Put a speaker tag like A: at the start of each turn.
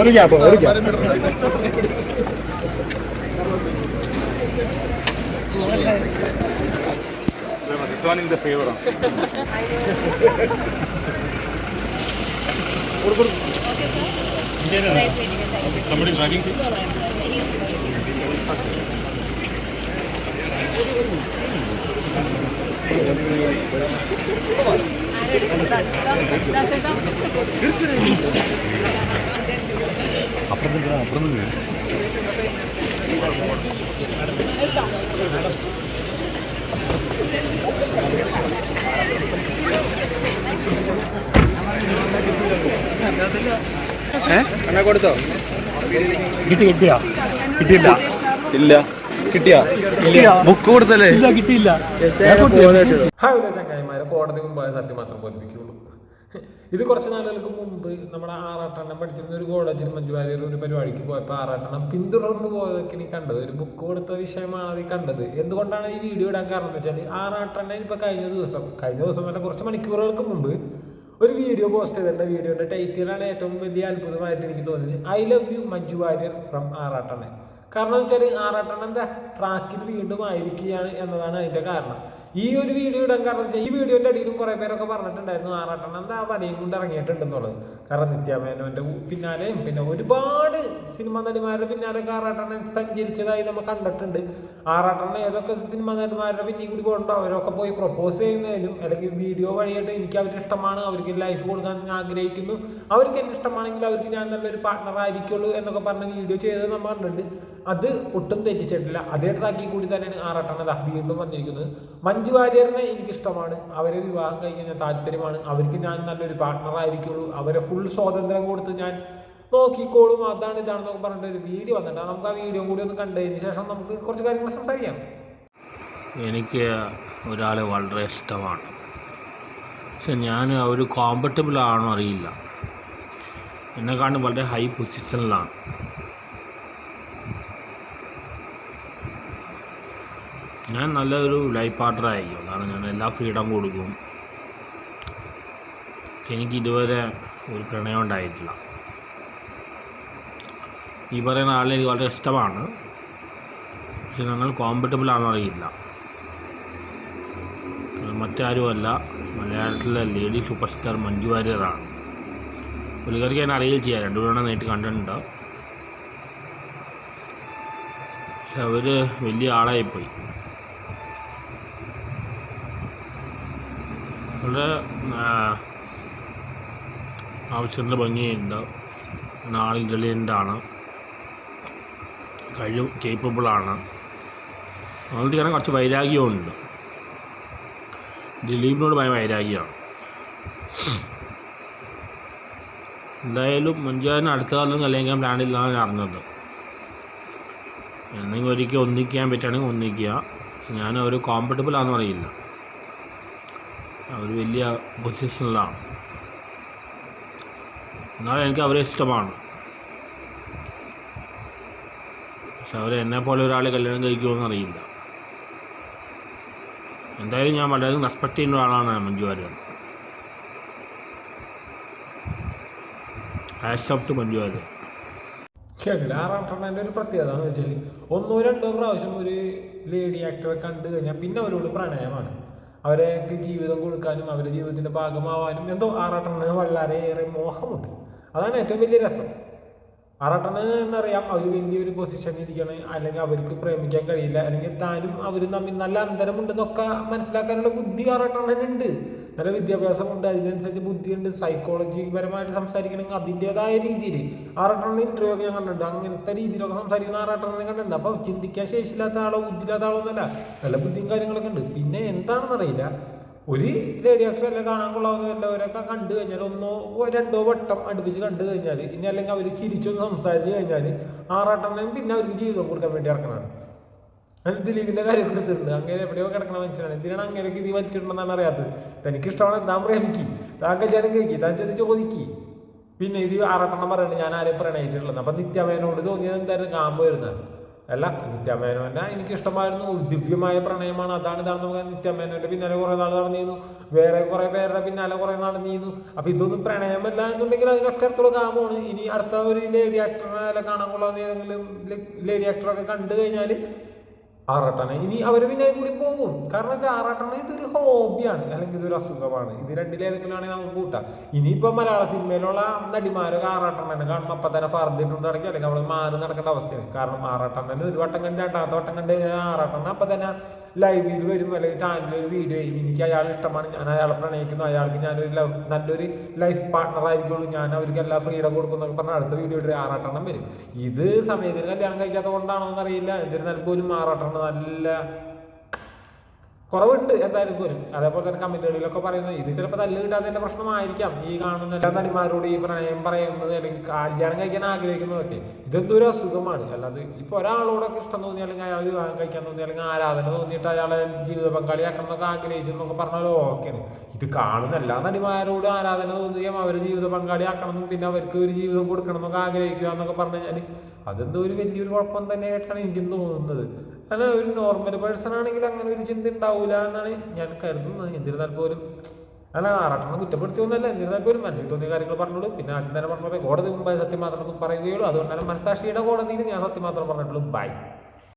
A: ഒരു ഗ്യാപ്പ് ഒരു gap returning the favour
B: കൊടുത്തോ?
A: കിട്ടി കിട്ടിയാ? കിട്ടിയില്ല.
B: ഇല്ല. കിട്ടിയാ? ബുക്ക് കൊടുത്തല്ലേ?
A: ഇല്ല കിട്ടിയില്ല.
C: ഹായ് ചങ്ങായിമാരെ. കോടതി മുമ്പായ സത്യം മാത്രം ബോധിപ്പിക്കുള്ളൂ ഇത് കുറച്ച് നാളുകൾക്ക് മുമ്പ് നമ്മുടെ ആറാട്ടെണ്ണം പഠിച്ചിരുന്ന ഒരു കോളേജിൽ മഞ്ജു വാര്യർ ഒരു പരിപാടിക്ക് പോയപ്പോൾ ആറാട്ടെണ്ണം പിന്തുടർന്ന് പോയതൊക്കെ നീ കണ്ടത്. ഒരു ബുക്ക് കൊടുത്ത വിഷയമാണ് നീ കണ്ടത്. എന്തുകൊണ്ടാണ് ഈ വീഡിയോ ഇടാൻ കാരണം എന്ന് വെച്ചാൽ ആറാട്ടെണ്ണൻ ഇപ്പോൾ കഴിഞ്ഞ ദിവസം കഴിഞ്ഞ ദിവസം അല്ല കുറച്ച് മണിക്കൂറുകൾക്ക് മുമ്പ് ഒരു വീഡിയോ പോസ്റ്റ് ചെയ്തിട്ടുണ്ട്. വീഡിയോയുടെ ടൈറ്റിലാണ് ഏറ്റവും വലിയ അത്ഭുതമായിട്ട് എനിക്ക് തോന്നിയത്. I love you Manju Warrier from Arattannan. കാരണം വെച്ചാൽ ആറാട്ടെണ്ണം എന്താ ട്രാക്കിൽ വീണ്ടും ആയിരിക്കുകയാണ് എന്നതാണ് അതിന്റെ കാരണം. ഈ ഒരു വീഡിയോ ഇടാൻ കാരണം വെച്ചാൽ ഈ വീഡിയോന്റെ അടിയിലും കുറെ പേരൊക്കെ പറഞ്ഞിട്ടുണ്ടായിരുന്നു ആറാട്ടെണ്ണം എന്താ പതിയും കൊണ്ട് ഇറങ്ങിയിട്ടുണ്ടെന്നുള്ളത്. കാരണം നിത്യാമേനോന്റെ പിന്നാലെയും പിന്നെ ഒരുപാട് സിനിമ നടിമാരുടെ പിന്നാലെ ആറാട്ടെണ്ണൻ സഞ്ചരിച്ചതായി നമ്മൾ കണ്ടിട്ടുണ്ട്. ആറാട്ടെണ്ണൻ ഏതൊക്കെ സിനിമ നടിമാരുടെ പിന്നിൽ കൂടി പോകണ്ടോ അവരൊക്കെ പോയി പ്രപ്പോസ് ചെയ്യുന്നതിലും അല്ലെങ്കിൽ വീഡിയോ വഴിയായിട്ട് എനിക്ക് അവർക്ക് ഇഷ്ടമാണ് അവർക്ക് ലൈഫ് കൊടുക്കാൻ ഞാൻ ആഗ്രഹിക്കുന്നു. അവർക്ക് എന്നെ ഇഷ്ടമാണെങ്കിൽ അവർക്ക് ഞാൻ നല്ലൊരു പാർട്ണർ ആയിരിക്കുള്ളൂ എന്നൊക്കെ പറഞ്ഞ വീഡിയോ ചെയ്തത് നമ്മൾ കണ്ടിട്ടുണ്ട്. അത് ഒട്ടും തെറ്റിച്ചിട്ടില്ല. അതേ ട്രാക്കിൽ കൂടി തന്നെയാണ് ആറാട്ടെണ്ണ ദാ വീണ്ടും വന്നിരിക്കുന്നത്. മഞ്ജു വാര്യറിനെ എനിക്കിഷ്ടമാണ്. അവരെ വിവാഹം കഴിക്കാൻ ഞാൻ താല്പര്യമാണ്. അവർക്ക് ഞാൻ നല്ലൊരു പാർട്ണർ ആയിരിക്കുള്ളൂ. അവരെ ഫുൾ സ്വാതന്ത്ര്യം കൊടുത്ത് ഞാൻ നോക്കിക്കോളും. അതാണ് ഇതാണെന്നൊക്കെ പറഞ്ഞിട്ട് ഒരു വീഡിയോ വന്നിട്ട് നമുക്ക് ആ വീഡിയോ കൂടി ഒന്ന് കണ്ടതിന് ശേഷം നമുക്ക് കുറച്ച് കാര്യങ്ങൾ സംസാരിക്കാം.
D: എനിക്ക് ഒരാളെ വളരെ ഇഷ്ടമാണ്. പക്ഷെ ഞാൻ ഒരു കോമ്പറ്റബിൾ ആണോ അറിയില്ല. എന്നെക്കാണ് വളരെ ഹൈ പൊസിഷനിലാണ് ഞാൻ നല്ലൊരു ലൈഫ് പാർട്ട്ണറായിരിക്കും കാരണം ഞാൻ എല്ലാ ഫ്രീഡം കൊടുക്കും. എനിക്ക് ഇതുവരെ ഒരു പ്രണയം ഉണ്ടായിട്ടില്ല. ഈ പറയുന്ന ആളിനെ എനിക്ക് വളരെ ഇഷ്ടമാണ്. പക്ഷെ ഞങ്ങൾ കോമ്പറ്റബിൾ ആണെന്ന് അറിയില്ല. മറ്റാരുമല്ല. മലയാളത്തിലെ ലേഡി സൂപ്പർ സ്റ്റാർ മഞ്ജു വാര്യറാണ് പുള്ളിക്കാർക്ക് ഞാൻ അറിയുകയും ചെയ്യാം. രണ്ടുപേരും നേരിട്ട് കണ്ടിട്ടുണ്ട്. പക്ഷെ അവർ വലിയ ആളായിപ്പോയി. വളരെ ആവശ്യത്തിന് ഭംഗിയുണ്ട് ആൾ ഇന്റലിജന്റ് ആണ്. കഴിവ് കേപ്പബിളാണ് അതുകൊണ്ട് കാരണം കുറച്ച് വൈരാഗ്യമുണ്ട്. ദിലീപിനോട് ഭയ വൈരാഗ്യമാണ്. എന്തായാലും മഞ്ജുവാരന് അടുത്ത കാലം കല്യാണിക്കാൻ പ്ലാനില്ലാന്ന് ഞാൻ അറിഞ്ഞത്. എന്തെങ്കിലും ഒരിക്കൽ ഒന്നിക്കാൻ പറ്റുകയാണെങ്കിൽ ഒന്നിക്കുക. ഞാൻ അവർ കോമ്പറ്റബിൾ ആണെന്ന് അറിയില്ല അവർ വലിയ പൊസിഷനിലാണ്. എന്നാലും എനിക്ക് അവരെ ഇഷ്ടമാണ്. പക്ഷെ അവർ എന്നെ പോലെ ഒരാളെ കല്യാണം കഴിക്കുമെന്ന് അറിയില്ല. എന്തായാലും ഞാൻ വളരെ റെസ്പെക്ട് ചെയ്യുന്ന ഒരാളാണ് മഞ്ജു വാര്യർ. ഹാഷ് മഞ്ജു വാര്യർ.
C: ശരിയല്ല ഒരു പ്രത്യേകത എന്ന് വെച്ചാൽ ഒന്നോ രണ്ടോ പ്രാവശ്യം ഒരു ലേഡി ആക്ടറെ കണ്ടു കഴിഞ്ഞാൽ പിന്നെ അവരോട് പ്രണയമാണ്. അവർക്ക് ജീവിതം കൊടുക്കാനും അവരുടെ ജീവിതത്തിന്റെ ഭാഗമാവാനും എന്തോ ആറാട്ടെണ്ണന് വളരെയേറെ മോഹമുണ്ട്. അതാണ് ഏറ്റവും വലിയ രസം. ആറാട്ടണ എന്നറിയാം അവർ വലിയൊരു പൊസിഷനിൽ ഇരിക്കണം. അല്ലെങ്കിൽ അവർക്ക് പ്രേമിക്കാൻ കഴിയില്ല. അല്ലെങ്കിൽ താനും അവരും തമ്മിൽ നല്ല അന്തരമുണ്ടെന്നൊക്കെ മനസ്സിലാക്കാനുള്ള ബുദ്ധി ആറാട്ടെണ്ണനുണ്ട്. നല്ല വിദ്യാഭ്യാസമുണ്ട്. അതിനനുസരിച്ച് ബുദ്ധിയുണ്ട്. സൈക്കോളജി പരമായിട്ട് സംസാരിക്കണമെങ്കിൽ അതിന്റെതായ രീതിയിൽ ആറാട്ടറിന്റെ ഇന്റർവ്യൂ ഒക്കെ ഞാൻ കണ്ടിട്ടുണ്ട്. അങ്ങനത്തെ രീതിയിലൊക്കെ സംസാരിക്കുന്ന ആറാട്ടറിനെ കണ്ടിട്ടുണ്ട്. അപ്പോൾ ചിന്തിക്കാൻ ശേഷിയില്ലാത്ത ആളോ ബുദ്ധിയില്ലാത്ത ആളോ ഒന്നല്ല നല്ല ബുദ്ധിയും കാര്യങ്ങളൊക്കെ ഉണ്ട്. പിന്നെ എന്താണെന്ന് അറിയില്ല. ഒരു ലേഡി ആക്ടറല്ലേ കാണാൻ കൊള്ളാവുന്ന അവരൊക്കെ കണ്ടു കഴിഞ്ഞാൽ ഒന്നോ രണ്ടോ വട്ടം അടുപ്പിച്ച് കണ്ടു കഴിഞ്ഞാൽ ഇനി അല്ലെങ്കിൽ അവർ ചിരിച്ചൊന്ന് സംസാരിച്ച് കഴിഞ്ഞാൽ ആറാട്ടെണ്ണം പിന്നെ അവർക്ക് ജീവിതം കൊടുക്കാൻ വേണ്ടി ഇറക്കണതാണ് അതിന് ദിലീപിന്റെ കാര്യം കൊടുത്തിട്ടുണ്ട് അങ്ങനെ എവിടെയോ കിടക്കണ മനുഷ്യനാണ്. എന്തിനാണ് അങ്ങനെയൊക്കെ ഇത് വലിച്ചിട്ടുണ്ടെന്നാണ് അറിയാത്തത്. തനിക്ക് ഇഷ്ടമാണ് താൻ പ്രേമിക്ക്. താൻ കല്യാണം കഴിക്കി. താൻ ചെന്ന് ചോദിക്കി. പിന്നെ ഇത് ആറാട്ടെണ്ണം പറയുന്നത് ഞാൻ ആരെയും പ്രണയിച്ചിട്ടുള്ളത്? അപ്പൊ നിത്യമേനോട് തോന്നിയത് എന്തായിരുന്നു? കാമ്പ് വരുന്നത്. അല്ല നിത്യാമേനോന്റെ എനിക്ക് ഇഷ്ടമായിരുന്നു ദിവ്യമായ പ്രണയമാണ്. അതാണ് ഇതാണ് നമുക്ക് നിത്യാമേനോന്റെ പിന്നാലെ കുറെ നാൾ നടന്നിരുന്നു. വേറെ കുറെ പേരുടെ പിന്നാലെ കുറെ നടന്നിരുന്നു. അപ്പൊ ഇതൊന്നും പ്രണയമല്ല എന്നുണ്ടെങ്കിൽ അതിനൊക്കെ അടുത്തുള്ള ഇനി അടുത്ത ഒരു ലേഡി ആക്ടറിനെ കാണാൻ കൊള്ളാവുന്ന ഏതെങ്കിലും ലേഡി ആക്ടറൊക്കെ കണ്ടു കഴിഞ്ഞാൽ ആറാട്ടണ. ഇനി അവർ പിന്നെ കൂടി പോകും കാരണം വെച്ചാൽ ആറാട്ടാണ് ഇതൊരു ഹോബിയാണ്. അല്ലെങ്കിൽ ഇതൊരു അസുഖമാണ്. ഇത് രണ്ടിലേതെങ്കിലും ആണെങ്കിൽ നമുക്ക് കൂട്ടാം. ഇനിയിപ്പോൾ മലയാള സിനിമയിലുള്ള നടിമാരൊക്കെ ആറാട്ടണ്ണനെ കാണുമ്പോൾ അപ്പം തന്നെ ഫർദിട്ടുണ്ട് നടക്കി അല്ലെങ്കിൽ അവിടെ മാറി നടക്കേണ്ട അവസ്ഥയാണ്. കാരണം ആറാട്ടണ്ണന് ഒരു വട്ടം കണ്ട് രണ്ടാമത്തെ വട്ടം കണ്ട് ആറാട്ടണ്ണ അപ്പം തന്നെ ലൈവിൽ വരും അല്ലെങ്കിൽ ചാനലിൽ ഒരു വീഡിയോ ചെയ്യും. എനിക്ക് അയാൾ ഇഷ്ടമാണ്. ഞാൻ അയാളെ പ്രണയിക്കുന്നു. അയാൾക്ക് ഞാനൊരു നല്ലൊരു ലൈഫ് പാർട്ണർ ആയിരിക്കുള്ളൂ. ഞാൻ അവർക്ക് എല്ലാ ഫ്രീഡം കൊടുക്കുന്നൊക്കെ പറഞ്ഞാൽ അടുത്ത വീഡിയോ ഇട്ട് ആറാട്ടെണ്ണം വരും. ഇത് സമയത്തിന് കല്യാണം കഴിക്കാത്തത് കൊണ്ടാണോ എന്നറിയില്ല. എന്നിരുന്നാൽ പോലും ആറാട്ടെണ്ണം നല്ല കുറവുണ്ട് എന്തായാലും പോലും അതേപോലെ തന്നെ കമന്റുകളിലൊക്കെ പറയുന്നത് ഇത് ചിലപ്പോൾ തല്ല് കിട്ടാത്തതിന്റെ പ്രശ്നമായിരിക്കാം. ഈ കാണുന്ന എല്ലാ നടിമാരോട് ഈ പ്രണയം പറയുന്നത് അല്ലെങ്കിൽ കല്യാണം കഴിക്കാൻ ആഗ്രഹിക്കുന്നതൊക്കെ ഇതെന്തൊരു അസുഖമാണ്. അല്ലാതെ ഇപ്പൊ ഒരാളോടൊക്കെ ഇഷ്ടം തോന്നി അല്ലെങ്കിൽ അയാൾ വിവാഹം കഴിക്കാൻ തോന്നി അല്ലെങ്കിൽ ആരാധന തോന്നിയിട്ട് അയാളെ ജീവിത പങ്കാളിയാക്കണം എന്നൊക്കെ ആഗ്രഹിച്ചു എന്നൊക്കെ പറഞ്ഞാൽ ഓക്കെയാണ് ഇത് കാണുന്ന എല്ലാ നടിമാരോടും ആരാധന തോന്നുകയും അവർ ജീവിത പങ്കാളിയാക്കണം എന്നും പിന്നെ അവർക്ക് ഒരു ജീവിതം കൊടുക്കണം എന്നൊക്കെ ആഗ്രഹിക്കുക എന്നൊക്കെ പറഞ്ഞു കഴിഞ്ഞാൽ അതെന്തോ ഒരു വലിയൊരു കുഴപ്പം തന്നെയായിട്ടാണ് എനിക്കും തോന്നുന്നത്. അല്ല ഒരു നോർമൽ പേഴ്സൺ ആണെങ്കിൽ അങ്ങനെ ഒരു ചിന്ത ഉണ്ടാവില്ല എന്നാണ് ഞാൻ കരുതുന്നത്. എന്നിരുന്നാൽ പോലും. അല്ല ആറാട്ടെണ്ണം കുറ്റപ്പെടുത്തിയൊന്നല്ല എന്നിരുന്നാൽ പോലും മനസ്സിൽ തോന്നിയ കാര്യങ്ങൾ പറഞ്ഞോളൂ. പിന്നെ ആദ്യം തന്നെ പറഞ്ഞത് കോടതി മുമ്പായി സത്യം മാത്രം പറയുകയുള്ളൂ. അതുകൊണ്ടാണ് മനസ്സാക്ഷിയുടെ കോടതിയിൽ ഞാൻ സത്യം മാത്രം പറഞ്ഞിട്ടുള്ളൂ. ബൈ